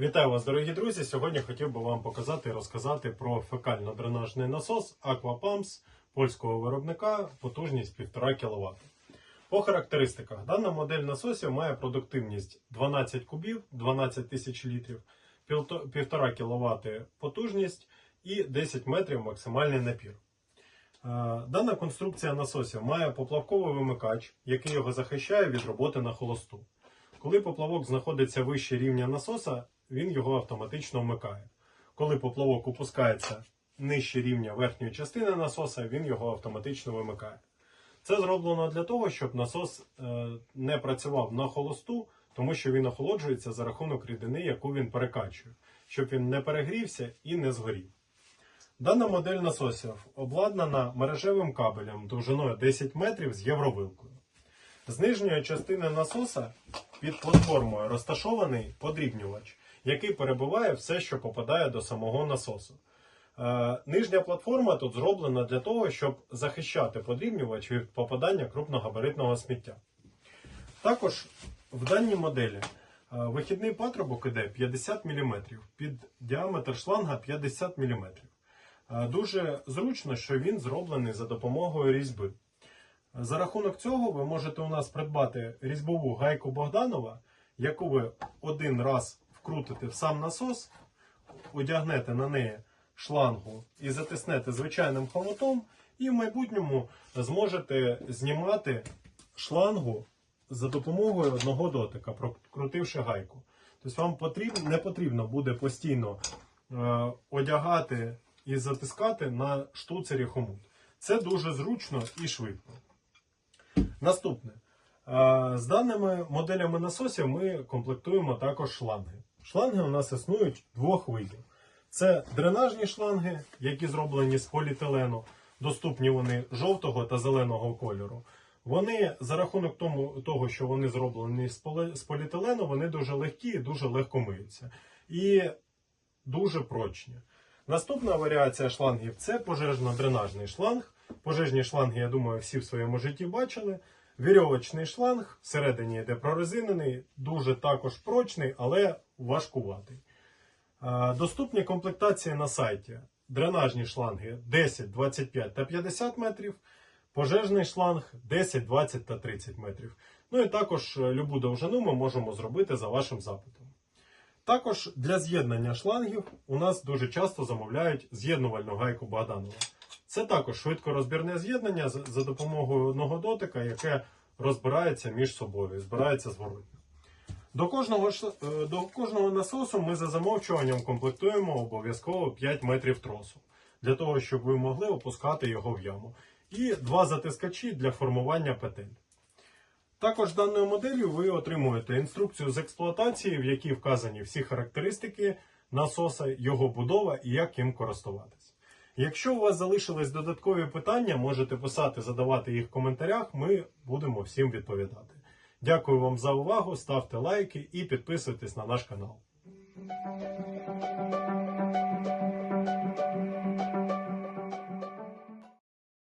Вітаю вас, дорогі друзі! Сьогодні хотів би вам показати і розказати про фекально-дренажний насос Aquapumps польського виробника потужність 1,5 кВт. По характеристиках, дана модель насосів має продуктивність 12 кубів, 12 тисяч літрів, 1,5 кВт потужність і 10 метрів максимальний напір. Е, Дана конструкція насосів має поплавковий вимикач, який його захищає від роботи на холосту. Коли поплавок знаходиться вище рівня насоса, він його автоматично вмикає. Коли поплавок опускається нижче рівня верхньої частини насоса, він його автоматично вимикає. Це зроблено для того, щоб насос е, не працював на холосту, тому що він охолоджується за рахунок рідини, яку він перекачує, щоб він не перегрівся і не згорів. Дана модель насосів обладнана мережевим кабелем довжиною 10 метрів з євровилкою. З нижньої частини насоса під платформою розташований подрібнювач, який перебиває все, що попадає до самого насосу. Е, Нижня платформа тут зроблена для того, щоб захищати подрібнювач від попадання крупногабаритного сміття. Також в даній моделі е, вихідний патрубок іде 50 мм, під діаметр шланга 50 мм. Е, Дуже зручно, що він зроблений за допомогою різьби. За рахунок цього ви можете у нас придбати різьбову гайку Богданова, яку ви один раз вкрутите в сам насос, одягнете на неї шлангу і затиснете звичайним хомутом, і в майбутньому зможете знімати шлангу за допомогою одного дотика, прокрутивши гайку. Тобто вам потрібно, не потрібно буде постійно е, одягати і затискати на штуцері хомут. Це дуже зручно і швидко. Наступне. Е, З даними моделями насосів ми комплектуємо також шланги. Шланги у нас існують двох видів. Це дренажні шланги, які зроблені з поліетилену. Доступні вони жовтого та зеленого кольору. Вони за рахунок тому, того, що вони зроблені з поліетилену, вони дуже легкі і дуже легко миються. І дуже прочні. Наступна варіація шлангів це пожежно-дренажний шланг. Пожежні шланги, я думаю, всі в своєму житті бачили. Вірьовочний шланг всередині йде прорезинений, дуже також прочний, але важкуватий. Доступні комплектації на сайті. Дренажні шланги 10, 25 та 50 метрів, пожежний шланг 10, 20 та 30 метрів. Ну і також е, любу довжину ми можемо зробити за вашим запитом. Також для з'єднання шлангів у нас дуже часто замовляють з'єднувальну гайку Богданова. Це також швидкорозбірне з'єднання за допомогою одного дотика, яке розбирається між собою, збирається зворотно. До кожного, е, до кожного насосу ми за замовчуванням комплектуємо обов'язково 5 метрів тросу, для того, щоб ви могли опускати його в яму. І два затискачі для формування петель. Також даною моделлю ви отримуєте інструкцію з експлуатації, в якій вказані всі характеристики насоса, його будова і як їм користуватись. Якщо у вас залишились додаткові питання, можете писати, задавати їх в коментарях, ми будемо всім відповідати. Дякую вам за увагу, ставте лайки і підписуйтесь на наш канал.